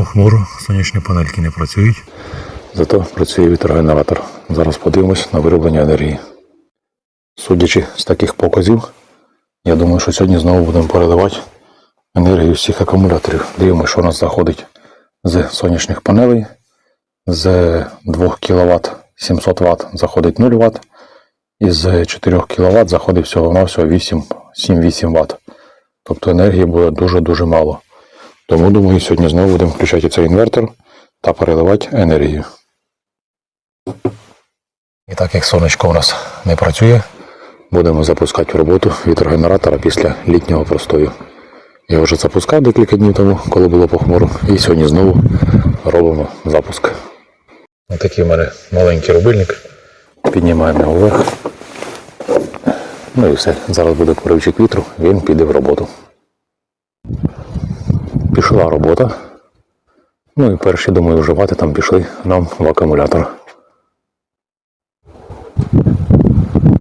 Похмуро, сонячні панельки не працюють. Зато працює вітрогенератор. Зараз подивимось на вироблення енергії. Судячи з таких показів, я думаю, що сьогодні знову будемо переливати енергію цих акумуляторів. Дивимося, що у нас заходить з сонячних панелей. З 2 кВт 700 Вт заходить 0 Вт. І з 4 кВт заходить всього-навсього 8, 7-8 Вт. Тобто енергії буде дуже-дуже мало. Тому думаю, сьогодні знову будемо включати цей інвертор та переливати енергію. І так як сонечко у нас не працює, будемо запускати в роботу вітрогенератора після літнього простою. Я вже запускав декілька днів тому, коли було похмуро, і сьогодні знову робимо запуск. Ось такий в мене маленький рубильник. Піднімаємо його вверх. Ну і все. Зараз буде поривчик вітру, він піде в роботу. Пішла робота. Ну і перші, думаю, вживати там пішли нам в акумулятор.